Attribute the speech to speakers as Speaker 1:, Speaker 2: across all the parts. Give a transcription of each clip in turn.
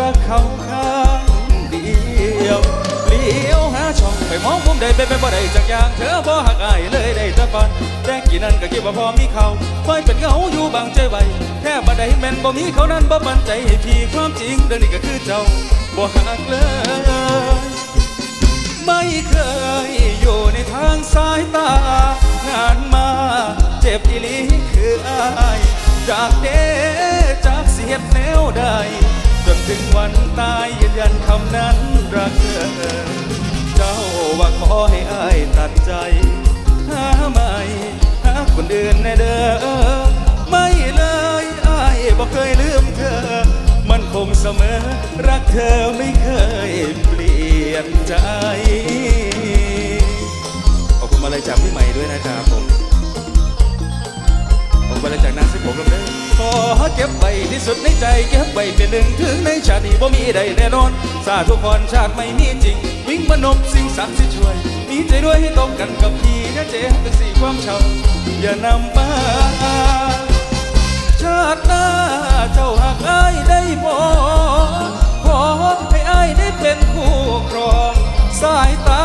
Speaker 1: รักเขาข้างเดียวเลี้ยวหาช่องไปมองมุมใดไปไปบ่ได้จักอย่างเธอบ่หักอายเลยได้จักฟันแต่กี่นั้นก็คิดว่าพอมีเขาคอยเป็นเหงาอยู่บางใจไว้แค่บ่ได้แม่นบ่มีเขานั้นบ่มั่นใจให้พี่ความจริงเรื่องนี้ก็คือเจ้าบ่หักเลยไม่เคยอยู่ในทางสายตางานมา เจ็บอีลีคืออายจากเดจ ถึงวันตายยืนยันคำนั้นรักเธอ เจ้าว่าขอให้อายตัดใจ หาไม่หาคนอื่นแน่เด้อไม่เลยอายบอกเคยลืมเธอ มันคงเสมอ รักเธอไม่เคยเปลี่ยนใจ ขอบคุณมาเลยจากพี่ใหม่ด้วยนะครับผม ผมมาเลยจากนางสิผมลำเด้อ อเก็บไว้ที่สุดในใจเก็บไว้เป็นหนึ่งถึงในชาตินี้บ่มีใดแน่นอน สาธุพรชาติไม่มีจริง วิ่งมนมสิ่งศักดิ์สิทธิ์ช่วย มีใจด้วยให้ตรงกันกับพี่นะเจ๊เป็นสี่ความเชาอย่านำมาชาติหน้าเจ้าหากอายได้พอขอให้อายได้เป็นคู่ครองสายตา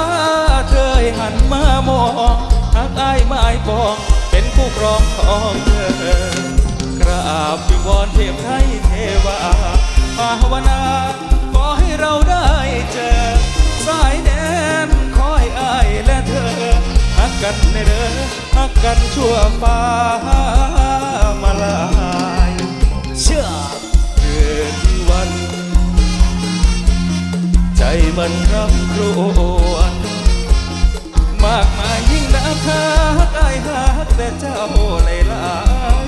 Speaker 1: เธอหันมามองหากอ้ายไม่ปอง เป็นคู่ครองของเธอ กราบวิงวอนเทพไทยเทวาภาวนาขอให้เราได้เจอ สายแดนขอให้อายและเธอหักกันในเด้อหักกันชั่วฟ้ามาลาย
Speaker 2: เชื่อ
Speaker 1: เกิดวัน ใจมันรับครวญมากมายยิ่งนักฮักไอ้ายฮักแต่เจ้าหลาย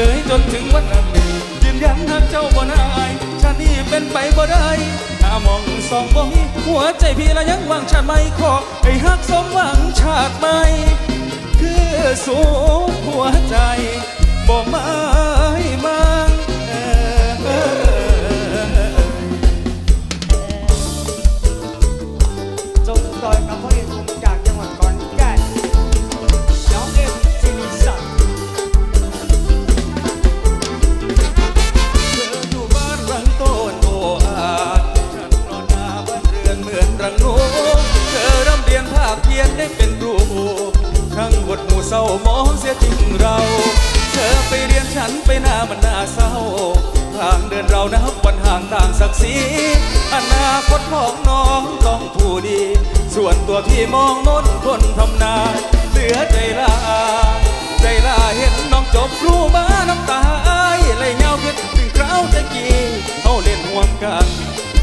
Speaker 1: อ๋ยจนถึงวันนั้นยืนยันหักเจ้าบ่นายชาตินี้เป็นไปบ่ได้หามองสองบ่มีหัวใจพี่ละยังหวังชาติไม่ขอให้หักสมหวังชาติไม่คือสูงหัวใจบ่มา พี่มองมนคนทำนาเหลือใจลาใจลาเห็นน้องจบครูมาน้ำตาอายไหลเงาเกิดถึงคราวตะกี้เขาเล่นห่วมกัน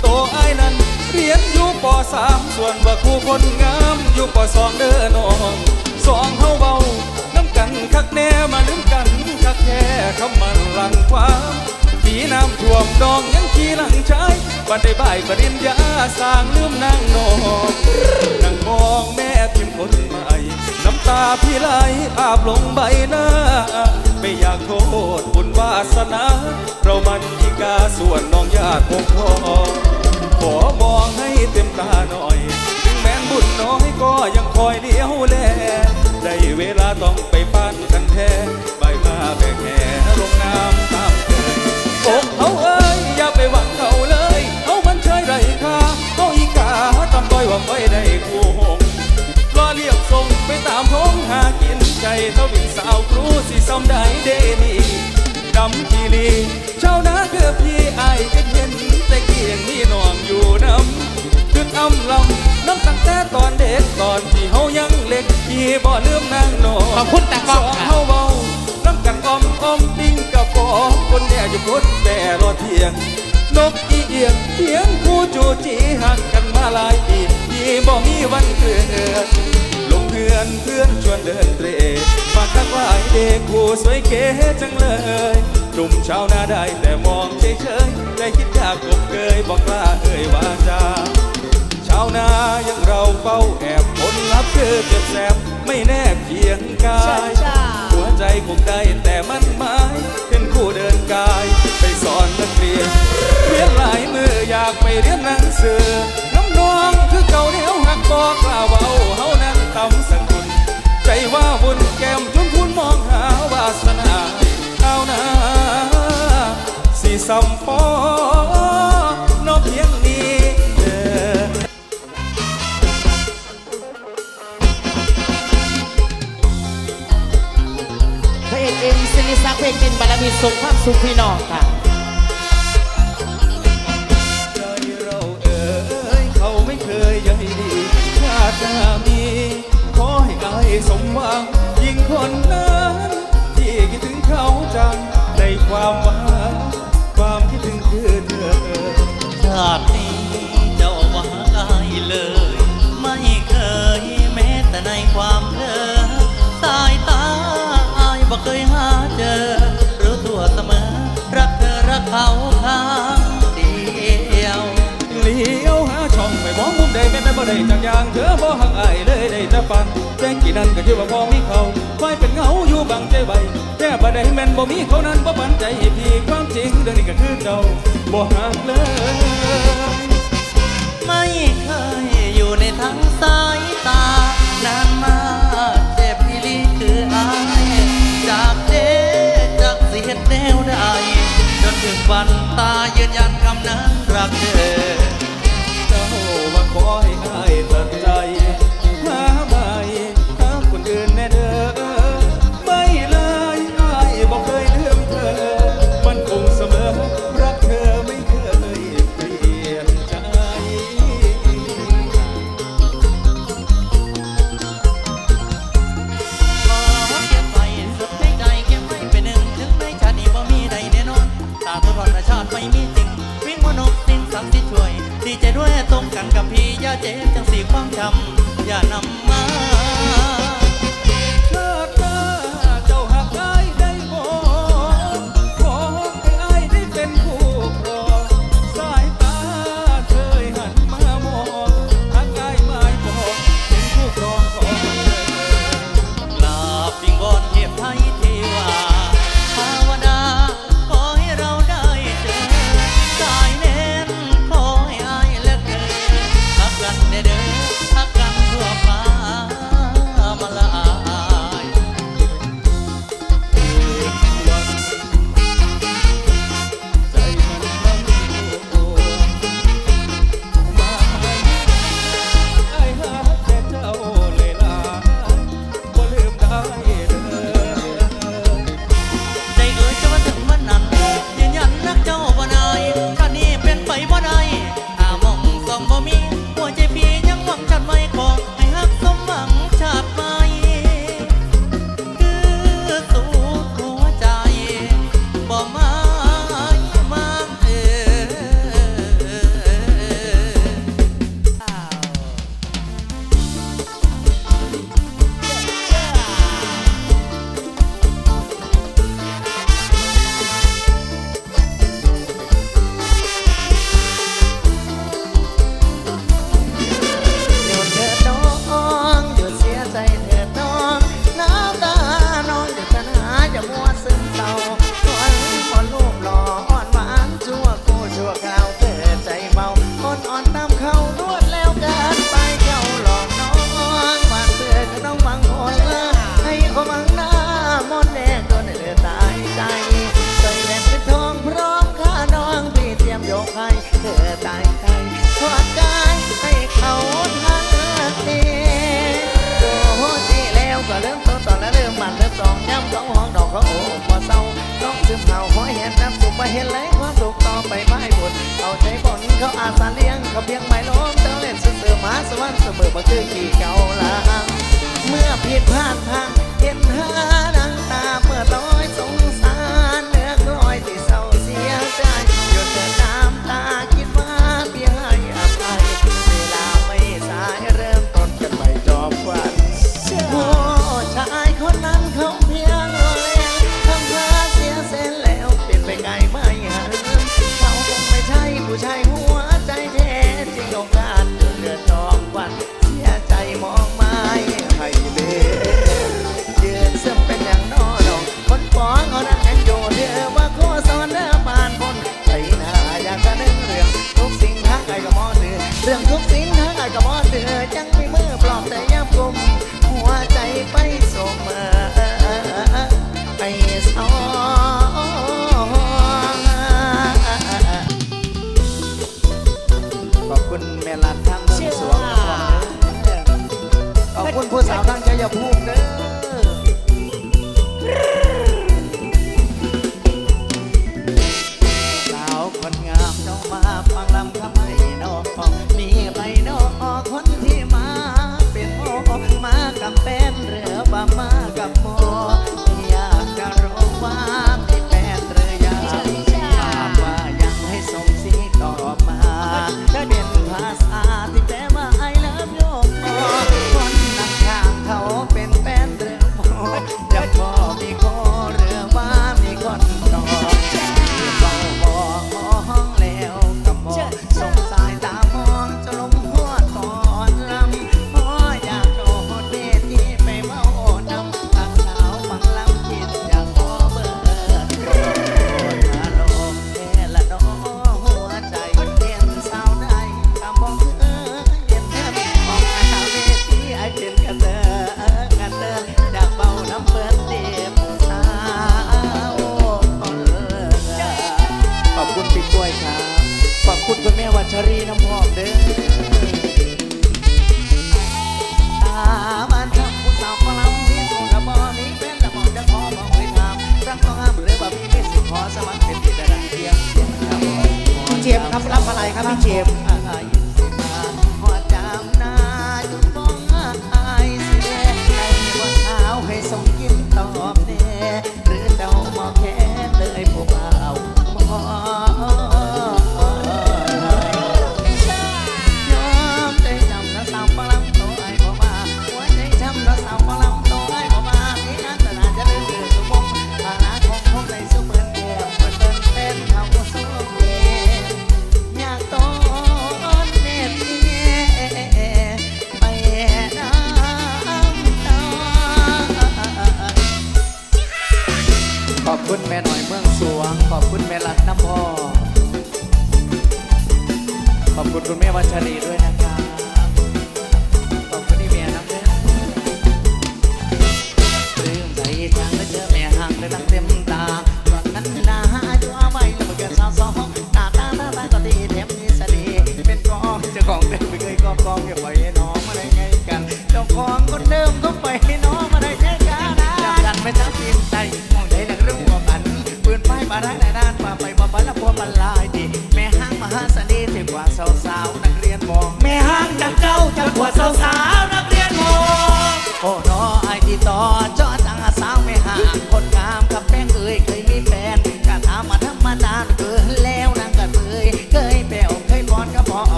Speaker 1: โตอายนั้นเรียนอยู่ปสามส่วนว่าครูคนงามอยู่ปสองเด้อน้องสองเฮาเบาน้ำกันคักแน่มาลืมกันคักแค่คำมันหลังความปีน้ำท่วมดองยังขี่หลังใช้ บันไดบ่ายปริญญาสร้างลืมนางนองนั่งมองแม่พิมพ์คนใหม่ น้ำตาพี่ไหลอาบลงใบหน้า ไม่อยากโทษบุญวาสนา เรามันอีกาส่วนน้องญาติคงพอขอมองให้เต็มตาหน่อย ถึงแม้นบุญน้อยก็ยังคอยเลี้ยวแลได้เวลาต้องไปปั้นกันแท้ใบมาแบกแห่ลงน้ำตามเคยอกเขาเอ้ยอย่าไปหวังเขาเลย ไรค่าเขาอีกาตำต้อยว่าไม่ได้คู่หงรอเรียบส่งไปตามท้องหากินใจเท่าบินสาวครูสิซ้ำได้เดนี่ดำทีลีชาวนาเกือบพี่อายจะเห็นแต่เกียงนี่นองอยู่น้ำขึ้นอำลำน้ำตั้งแต่ตอนเด็กตอนที่เฮายังเล็กพี่บ่ลืมนางนอน
Speaker 3: ขอบคุณตากล้องค่ะ
Speaker 1: เฮาเบาน้ำกันออมออมปิ้งกับปอคนแน่อยู่คนแต่รอเทียง นกอีเอียงเสียงคู่จูจีหักกันมาหลายปีพี่บ่มีวันเกิดลงเพื่อนเพื่อนชวนเดินเตรฝากทักหลายเด็กผู้สวยเก๋จังเลยหนุ่มชาวนาได้แต่มองเฉยๆใจคิดอยากกบเกยบอกกล้าเอ่ยวาจาชาวาวนายังเราเฝ้าแอบผลลัพธ์คือเจ็บแสบไม่แนบเคียงกายหัวใจคงได้แต่มันหมายเป็น ไปเรียนหนังสือน้ำนองคือเก่าเดียวหักบอกล่าวเบาเฮานั้นตำสังคุณใจว่าบุญแก้มจนพูนมองหาวาสนาเอานาสีสัมปอนอเพียงนี้เด้อ
Speaker 3: พระเอกเอ็มศิริศักดิ์เพลงเป็นบารมีส่งความสุขพี่น้องค่ะา
Speaker 1: ติหน้ามี ขอให้อายสมหวังยิ่งคนนั้นที่คิดถึงเขาจังในความหวังความคิดถึงคือเธอ
Speaker 4: ชาตินี้เจ้าว่าอายเลย ไม่เคยแม้แต่ในความเพลอสายตาอายบ่เคยหาเจอ รู้ตัวเสมอ รักเธอรักเขาข้างเดียว
Speaker 1: เลี้ยวหาช่องไปมองมุมใดแม่นแต่บ่ได้จากอย่างเธอบ่ หักอายเลยได้แต่ฟังแจ้งกี่นั้นก็ชื่อว่าพอมีเขาคอยเป็นเงาอยู่บังใจใบแต่บ่ได้แม่นบ่มีเขานั้นบ่ปันใจพี่ความจริงเรื่องนี้ก็คือเจ้าบ่หักเลย
Speaker 4: ไม่เคยอยู่ในทั้งสายตานานมาเจ็บอีหลีคืออายจากเดจากเสียแนวใดจนถึงวันตายยืนยันคำนั้นรักเธอ
Speaker 1: เจ้า
Speaker 4: ว่าขอให้อา
Speaker 3: ยตัดใจ ใบไม้บุญเอาใจบนเขาอาสาเลี้ยงเขาเพียงไม้ล้มเจ้าเล่นซื่อมาสวรรค์เสมอมาคือขี่เก่าลาเมื่อผิดพลาดทางเห็นหาดังตาเมื่อต้อย ม่ลัดทางเมืองสวงขอบคุณผู้สาวทางชัยาพูมิเด้อ ชรีน้ำหอมเด้อามันทำผู้สาวฝรั่งที่ถูละบอนี้เนละบอนจะขอบอกไม่ทำรักต้องห้ามหรือว่าไม่สิขอสมัครเป็นติดระ
Speaker 2: ดับเดี
Speaker 3: ยวเจ็บครับรับอะไรครับพี่เจ็บ relación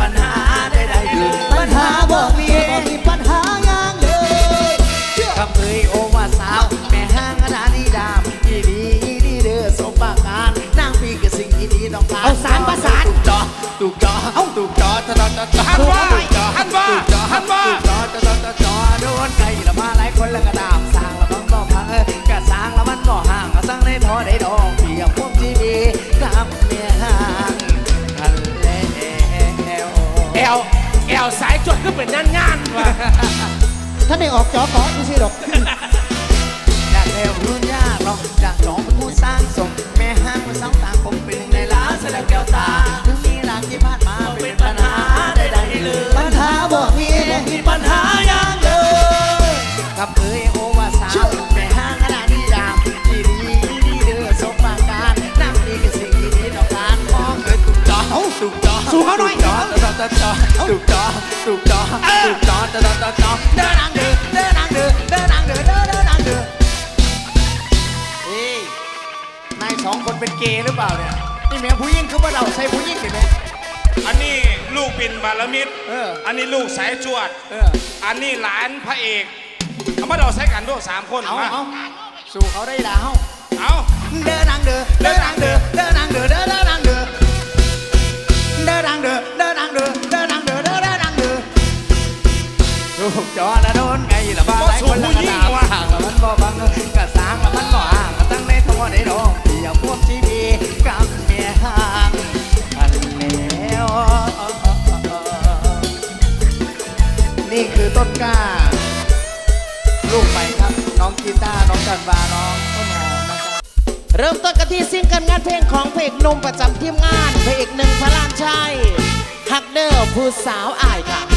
Speaker 3: ปัญหาได้ได้ยืนปัญหาบอกมีเบ่มีปัญหาอย่างเลยคำเอยโอว่าสาว แม่ห้างร้านนี้ดามอีดีอีดีเด้อสมบัติกานนางปีกับสิ่งอีดีน้องตา
Speaker 2: เอาสามประสาน
Speaker 3: ตุกจอตุกจอเอาตุกจอทะเลาะจอจอ
Speaker 1: ฮันว่าฮันว่าหันว่า
Speaker 3: ตุกจอจอจอจอโดนใครละมาหลายคนละกระดามสร้างละมันก็พังกระสร้างละมันก็ห่างกะสร้างในทอได้ดอ เป็น
Speaker 2: งานงานว่ะ
Speaker 5: ถ้าได้ออกจอขอไม่ใช่ดอก
Speaker 3: อยากแร็วรุ่นยากหรอกจากสองเป็นผู้สร้างสมแม่ห้างคนสร้างต่างผมเป็น
Speaker 5: ถูก
Speaker 3: จอถูกจอจอจอจอเดินนางเดือเดินนางเดือเดินนางเดือเดินเดินนางเดือเฮ้ยนายสองคนเป็นเกย์หรือเปล่าเนี่ยนี่แม่ผู้หญิงคือว่าเราใช่ผู้หญิงเห็นไหม
Speaker 6: อันนี้ลูกปินบาลมิตร
Speaker 3: อั
Speaker 6: นนี้ลูกสายจวด
Speaker 3: อั
Speaker 6: นนี้หลานพระเอกเขามาเราใช้กันด้วยสามคน
Speaker 3: เอา
Speaker 6: มา
Speaker 3: สู่เขาได้แล้ว
Speaker 6: เอา
Speaker 3: เดินนางเดือเดินนางเดือเดิน จอละโดนไงละบ้าหลายคนละตาว่าห่างละมันบ่บังกะสางละมันบ่ห่างกะตั้งในท้อในดอกเดียวพวกที่วีกับเมียห่างอันแล้วนี่คือต้นกล้า ลูกใหม่ครับ น้องกีตาร์น้องจันวาน้องต้นหอมนะครับเริ่
Speaker 7: มต้นกันที่ซิงเกิลงานเพลงของเพลงนมประจำทีมงานเพลงหนึ่งพระรามชัยฮักเดอร์ผู้สาวอายค่ะ